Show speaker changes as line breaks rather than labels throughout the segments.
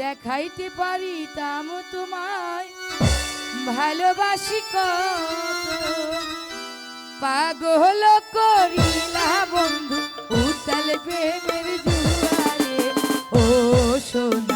দেখাইতে পারি তাম তোমায়। ভালোবাসি পাগল করিলা বন্ধু উতাল প্রেমের জুয়ারে ও
শোন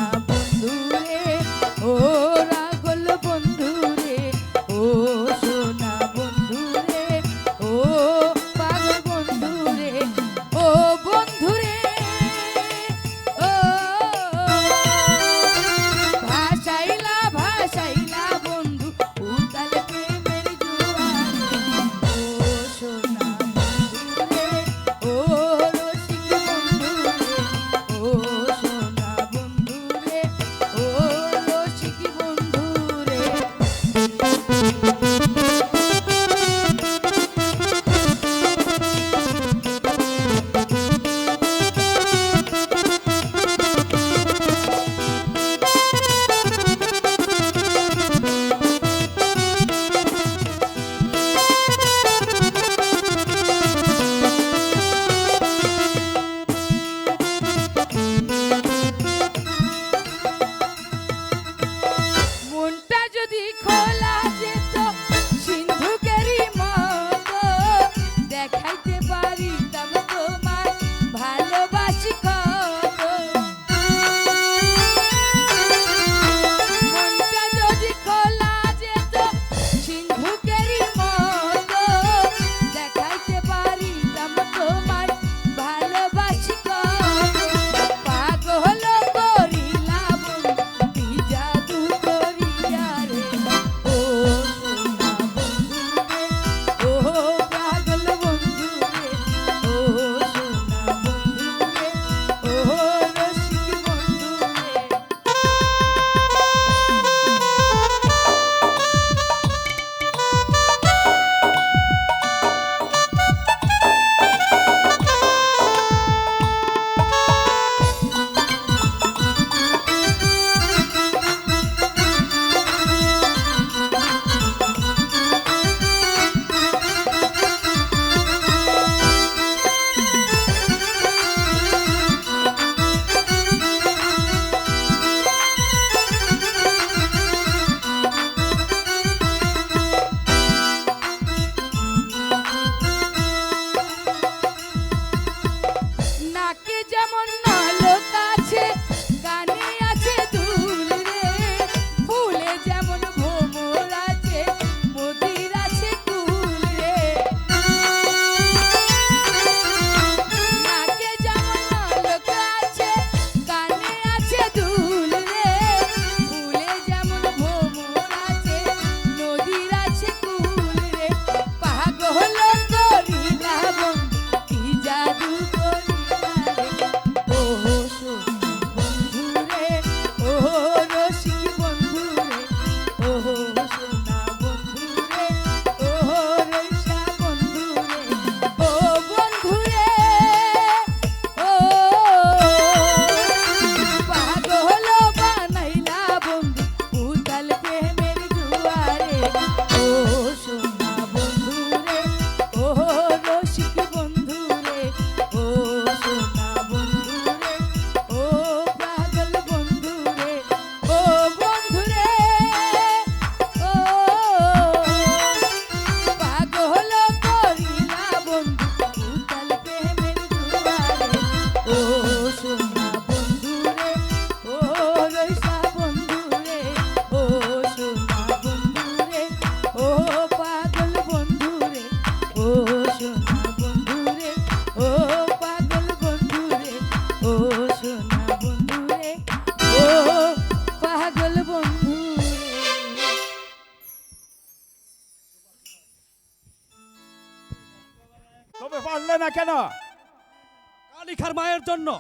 জন্য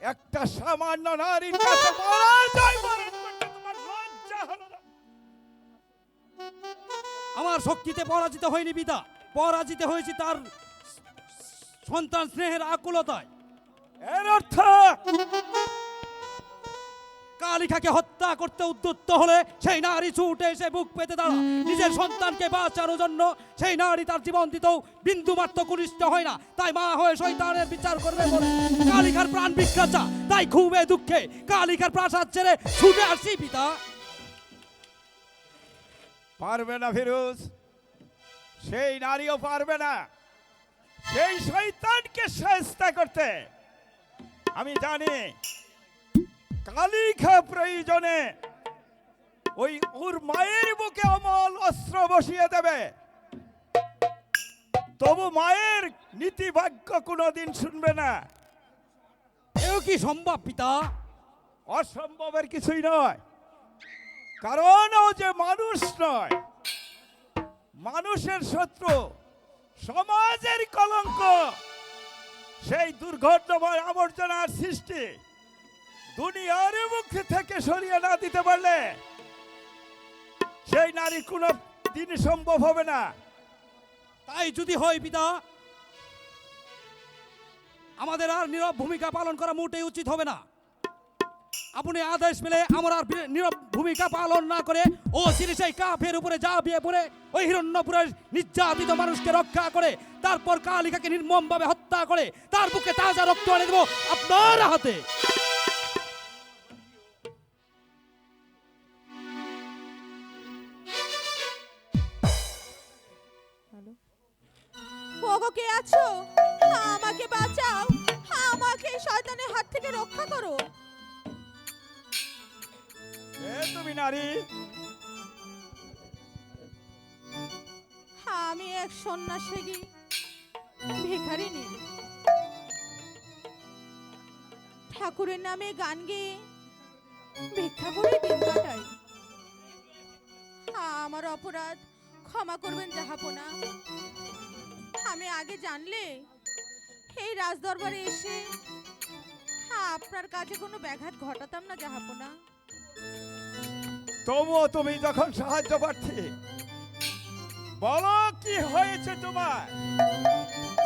একটা সামান্য নারীর কাছে
আমার শক্তিতে পরাজিত হয়নি পিতা। পরাজিত হয়েছি তার সন্তান স্নেহের আকুলতায়।
এর অর্থ
কালিকাকে হত্যা করতে উদ্যুত্ত হলে সেই নারী ছুটে এসে বুক পেতে দাঁড়া। নিজের সন্তানকে বাঁচানোর জন্য সেই নারী তার জীবন দিতেও বিন্দু মাত্র কুনিষ্ঠ হয় না। তাই মা হয়ে শৈতানের বিচার করবে বলে। কালিকার প্রাণ বিক্রাচা তাই খুবই দুঃখে। কালিকার প্রাসাদ ছেড়ে ছুটে আসি পিতা।
পারবে না ফিরোজ। সেই নারীও পারবে না। সেই শয়তানকে সাহস্তা করতে। আমি জানি কালিখা প্রয়োজনে। ওই ওর মায়ের বুকে অমল অস্ত্র বসিয়ে দেবে। তবু মায়ের নীতিভাগ্য কোনোদিন শুনবে না।
এও কি সম্ভব পিতা?
অসম্ভবের কিছুই নয়। কারণ ও যে মানুষ নয় মানুষের শত্রু সমাজের কলঙ্ক সেই দুর্ঘটনাময় আবর্জনার সৃষ্টি। দুনিয়ার মুখ থেকে সরিয়ে না দিতে পারলে সেই নারী কোনো দিন সম্ভব হবে না।
তাই যদি হয় পিতা, আমাদের আর নীরব ভূমিকা পালন করা মোটেই উচিত হবে না। আপনি আদেশ পেলে আমরা আর নীরব ভূমিকা পালন না করে ও সেই কাফের উপরে যা বিয়ে পড়ে ওই হিরণ্যপুরের নির্যাতিত মানুষকে রক্ষা করে, তারপর কালিকাকে নির্মমভাবে হত্যা করে, তার বুকে তাজা রক্ত এনে দেবো আপনার হাতে।
ওগো কে আছো? আমাকে বাঁচাও। আমাকে শয়তানের হাত থেকে রক্ষা করো।
এ তুমি নারী।
আমি এক সন্ন্যাসী ভিখারিনী ঠাকুরের নামে গান গেয়ে ভিক্ষা করে দিন কাটাই আমার অপরাধ ক্ষমা করবেন জাহাপনা। আমি আগে জানলে এই রাজদরবারে এসে আপনার কাছে কোনো ব্যাঘাত ঘটাতাম না জাহাপনা।
তবুও তুমি যখন সাহায্য প্রার্থী বলো কি হয়েছে তোমার?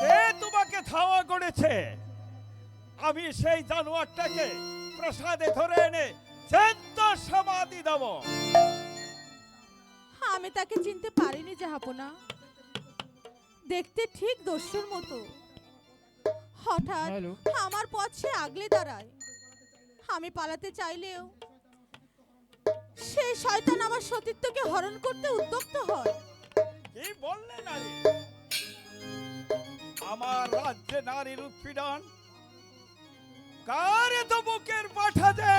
কে তোমাকে ধাওয়া করেছে? আমি সেই জানোয়ারটাকে প্রসাদে ধরে এনে জ্যান্ত সমাধি দেব।
আমি তাকে চিনতে পারিনি জাহাপনা দেখতে ঠিক দস্যুর মতো। হঠাৎ আমার পথ সে আগলে দাঁড়ায়। আমি পালাতে চাইলেও সে শয়তান আমার সতীত্বকে হরণ করতে উদ্যক্ত হয়।
কি বললে নারী? আমার রাজ্যে নারীর উৎপীড়ন। কার তো বুকের পাঠা যে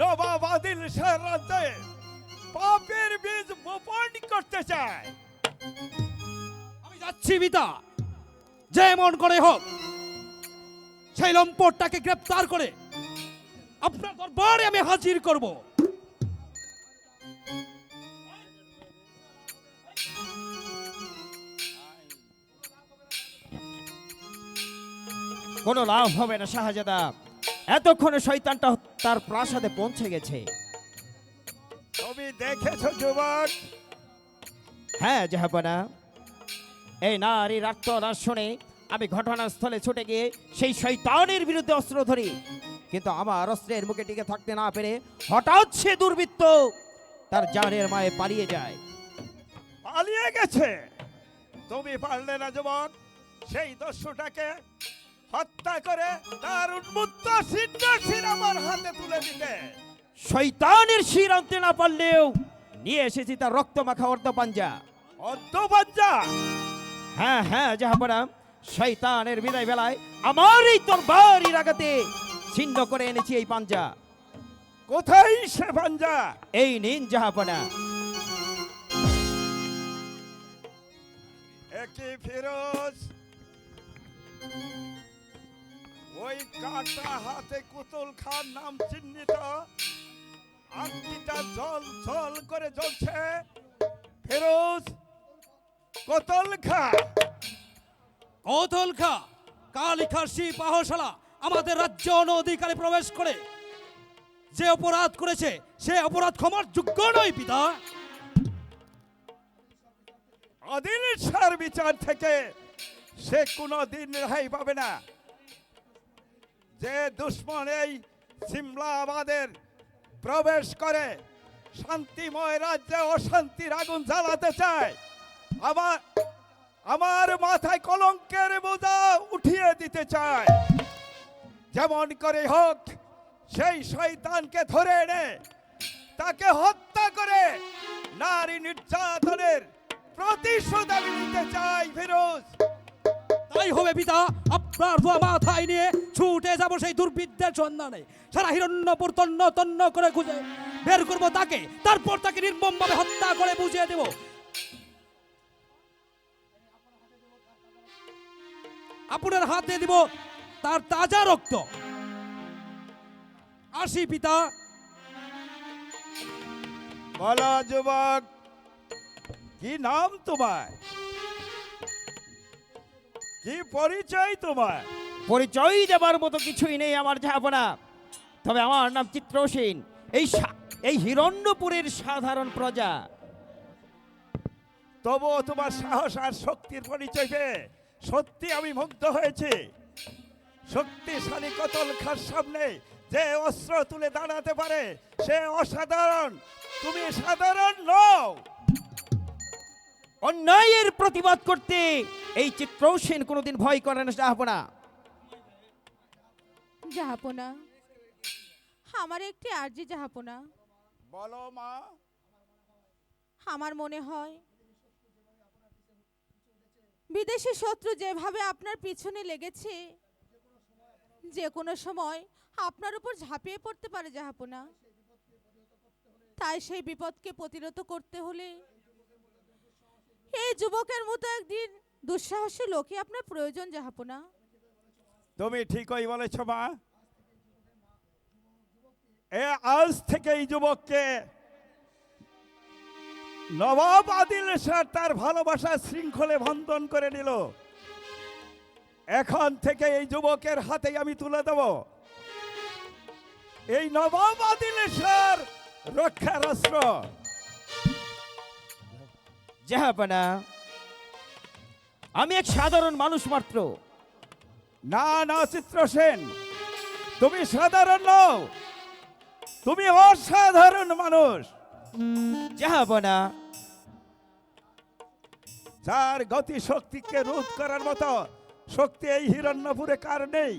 নবাব আদিল শাহ রাজ্যে? পাপের বীজ বপন করতে চায়।
আমি যাচ্ছি, পিতা। যেমন করে হোক, সেই লম্পটটাকে গ্রেপ্তার করে আপনার দরবারে আমি হাজির করব।
কোনো লাভ হবে না, শাহজাদা। এতক্ষণে শয়তানটা তার প্রাসাদে পৌঁছে গেছে।
দেখেছ যুবক?
হ্যাঁ জাহাপনা। এই নারীর আত্মনাশ শুনে আমি ঘটনাস্থলে ছুটে গিয়ে সেই শৈতানের বিরুদ্ধে অস্ত্র ধরি। কিন্তু আমার অস্ত্রের মুখে টিকে থাকতে না পেরে হঠাৎ সে দুর্বৃত্ত তার জানের মায়ে পালিয়ে যায়।
পালিয়ে গেছে। তুমি পারলে না যুবক। সেই দস্যুটাকে হত্যা করে তার উন্মুক্ত সিদ্ধশীল আমার হাতে তুলে দিতে।
শৈতানের শির আনতে না পারলেও নিয়ে এসেছি তার রক্ত মাখা অর্ধ পাঞ্জা
অর্ধবাঞ্জা
হ্যাঁ হ্যাঁ জাহাপনা শয়তানের বিদায় বেলায় আমার এই তোর বাড়ির আগাতে ছিন্ন করে এনেছি এই পাঞ্জা।
কোথায় সে পাঞ্জা?
এই নিন জাহাপনা
একই ফিরোজ ওই কাটা হাতে কুতুল খান নাম চিহ্নিত আংটিটা জল জল করে জ্বলছে। ফেরোজ কতল খা।
কতল খা? কালিখার শিব পাহশালা আমাদের রাজ্য অনধিকারে প্রবেশ করে। যে অপরাধ করেছে সে অপরাধ ক্ষমার যোগ্য নয় পিতা।
আদিল সার বিচার থেকে সে কোনো দিন রেহাই পাবে না। যে দুশ্মন এই সিমলা আমাদের প্রবেশ করে, শান্তিময় রাজ্যে অশান্তির আগুন জ্বালাতে চায়। আমার আমার মাথায় কলঙ্কের বোঝা উঠিয়ে দিতে চায়। যেমন করে হোক, সেই শয়তানকে ধরে এনে তাকে হত্যা করে নারী নির্যাতনের প্রতিশোধ আমি নিতে চাই, ফিরোজ।
তাই হবে পিতা দোয়া মাথায় নিয়ে ছুটে যাব সেই দুর্বৃত্তের সন্ধানে সারা হিরণ্যপুর তন্ন তন্ন করে খুঁজে বের করব তাকে। তারপর তাকে নির্মমভাবে হত্যা করে বুঝিয়ে দেব। আপনার হাতে দিব তার তাজা রক্ত। আসি পিতা।
বলো যুবক, কি নাম তোমার? কি পরিচয় তোমার?
পরিচয় দেবার মতো কিছুই নেই আমার জাহাপনা তবে আমার নাম চিত্রসেন। এই এই হিরণ্যপুরের সাধারণ প্রজা।
তবুও তোমার সাহস আর শক্তির পরিচয় পেয়ে সত্যি আমি মুগ্ধ হয়েছি। শক্তিশালী কতল খার সামনে যে অস্ত্র তুলে দাঁড়াতে পারে সে অসাধারণ। তুমি সাধারণ নও।
অন্যায়ের প্রতিবাদ করতে এই চিত্রসেন কোনোদিন ভয় করে না জাহাপনা
জাহাপনা আমার একটি আর্জি জাহাপনা
বলো মা।
আমার মনে হয় বিদেশি শত্রু যেভাবে আপনার পিছনে লেগেছে যে কোনো সময় আপনার উপর ঝাঁপিয়ে পড়তে পারে জাহাপনা তাই সেই বিপদকে প্রতিরোধ করতে হলে এই যুবকের মতো একদিন দুঃসাহসী লোকই আপনার প্রয়োজন জাহাপনা।
তুমি ঠিকই বলেছ মা। এ আজ থেকে এই যুবককে নবাব আদিল শাহ তার ভালোবাসার শৃঙ্খলে বন্ধন করে নিল। এখন থেকে এই যুবকের হাতেই আমি তুলে দেব। এই নবাব আদিল শাহর রক্ষার অস্ত্র।
জাহাপনা আমি এক সাধারণ মানুষ মাত্র।
না না চিত্র সেন তুমি সাধারণ নও। তুমি অসাধারণ মানুষ।
জাহাপনা
যার গতি শক্তিকে রোধ করার মতো শক্তি এই হিরণ্যপুরে কার নেই?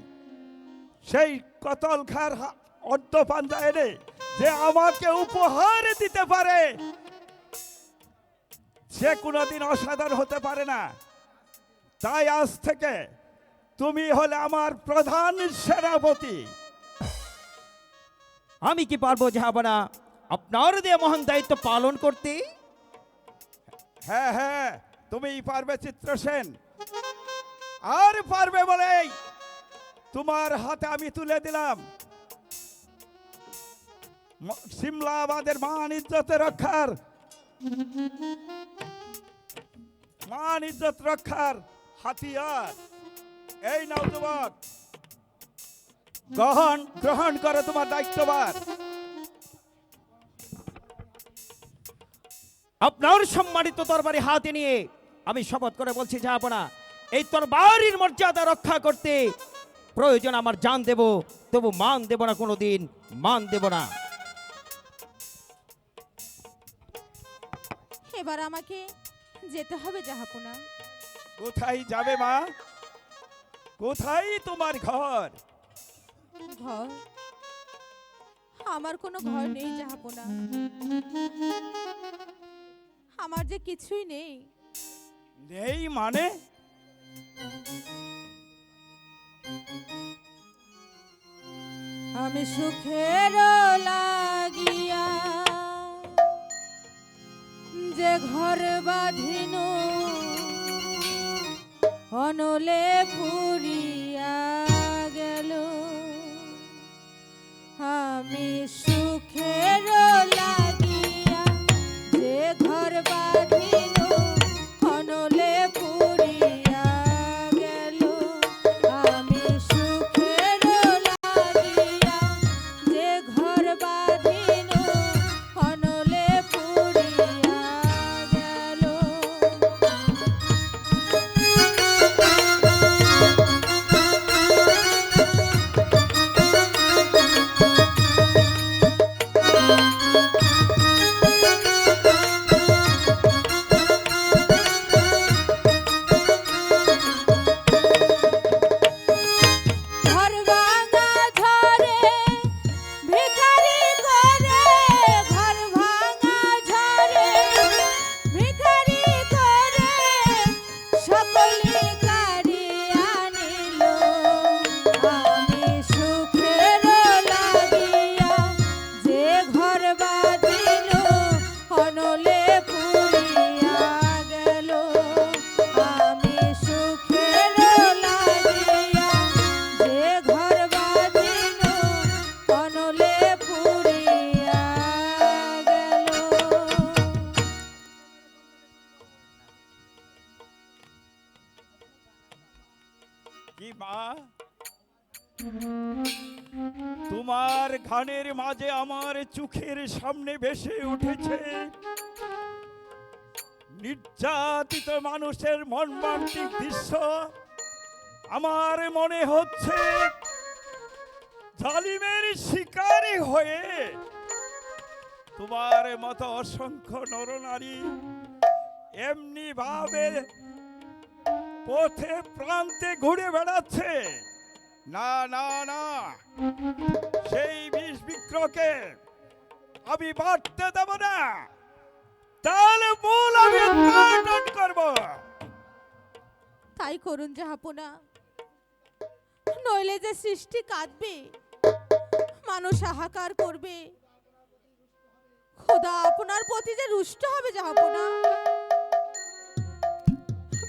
সেই কতল খার অর্ধ পাঞ্জা এনে যে আমাকে উপহার দিতে পারে সে কোনোদিন অসাধারণ হতে পারে না। তাই আজ থেকে তুমি হলে আমার প্রধান সেনাপতি।
আমি কি পারব জাহাপনা আপনার দেয়া মহান দায়িত্ব পালন করতে?
হ্যাঁ হ্যাঁ তুমিই পারবে চিত্রসেন আর পারবে বলেই তোমার হাতে আমি তুলে দিলাম। ম- সিমলা আমাদের মান ইজ্জতে রক্ষার। মান ইজ্জত রক্ষার হাতিয়ার। এই নাও যুবক গ্রহণ গ্রহণ করে তোমার দায়িত্ববার
আপনার সম্মানিত তরবারি হাতে নিয়ে আমি শপথ করে বলছি জাহাপনা এই তরবারির মর্যাদা রক্ষা করতে প্রয়োজন আমার জান দেব, তবু মান দেব না কোনোদিন, মান দেব না।
এবার আমাকে যেতে হবে জাহাপনা।
কোথায় যাবে মা? কোথায় তোমার ঘর?
ঘর? আমার কোনো ঘর নেই জাহাপনা আমার যে কিছুই নেই।
নেই মানে?
আমি সুখের লাগিয়া যে ঘর বাঁধিন অনলে পুরিয়া
তোমার ঘানের মাঝে আমার চোখের সামনে ভেসে উঠেছে। নির্যাতিত মানুষের মর্মান্তিক দৃশ্য। আমার মনে হচ্ছে জালিমের শিকারী হয়ে তোমার মতো অসংখ্য নরনারী এমনি ভাবে পথে প্রান্তে ঘুরে বেড়াচ্ছে। না না না। সেই বিষ বিক্রকে আমি বাড়তে দেব না। তাহলে মূল আমি করব।
তাই করুন জাহাপনা নইলে যে সৃষ্টি কাঁদবে, মানুষ হাহাকার করবে। খোদা, আপনার প্রতি যে রুষ্ট হবে জাহাপনা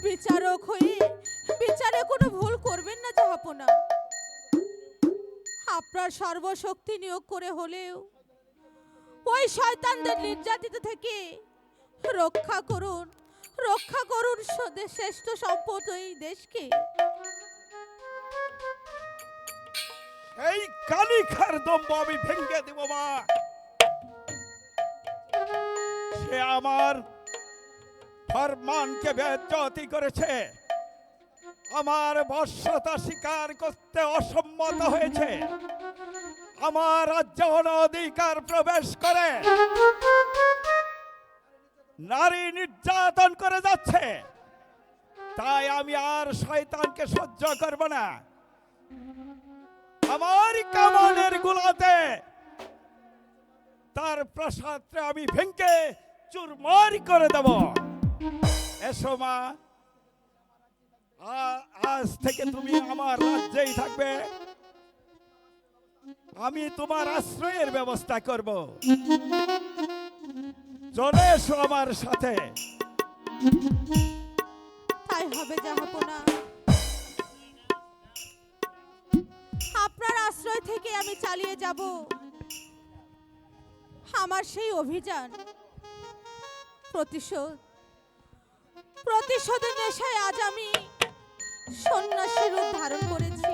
বিচারক হয়ে বিচারে কোনো ভুল করবেন না জাহাপনা আপনার। সর্বশক্তি নিয়োগ করে হলেও ওই শয়তানদের নির্যাতিত থেকে রক্ষা করুন রক্ষা করুন শ্রেষ্ঠ সম্পদ এই দেশকে।
এই কালিখার দম্ব আমি ভেঙে দেব মা। সে আমার ফরমানকে বেজ্জতি করেছে। আমার বর্ষতা স্বীকার করতে অসম্মত হয়েছে। আমার রাজ্য অধিকার প্রবেশ করে। নারী নির্যাতন করে যাচ্ছে। তাই আমি আর শয়তানকে সহ্য করব না। আমার কামানের গুলাতে তার প্রসাদটা আমি ভেঙ্গে চুরমার করে দেব। আজ থেকে তুমি আমার রাজ্যেই থাকবে। আমি তোমার আশ্রয়ের ব্যবস্থা করব। চলে এসো আমার সাথে।
তাই হবে জাহাপনা আপনার আশ্রয় থেকে আমি চালিয়ে যাব। আমার সেই অভিযান, প্রতিশোধ। প্রতিশোধের নেশায় আজ আমি সন্ন্যাসী রূপ ধারণ করেছি।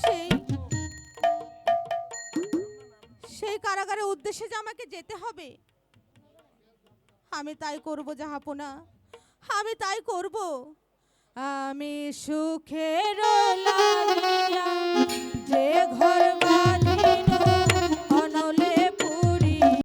সেই সেই কারাগারের উদ্দেশ্যে যে আমাকে যেতে হবে, আমি তাই করব জাহাপনা, আমি তাই করব। আমি সুখের যে ঘর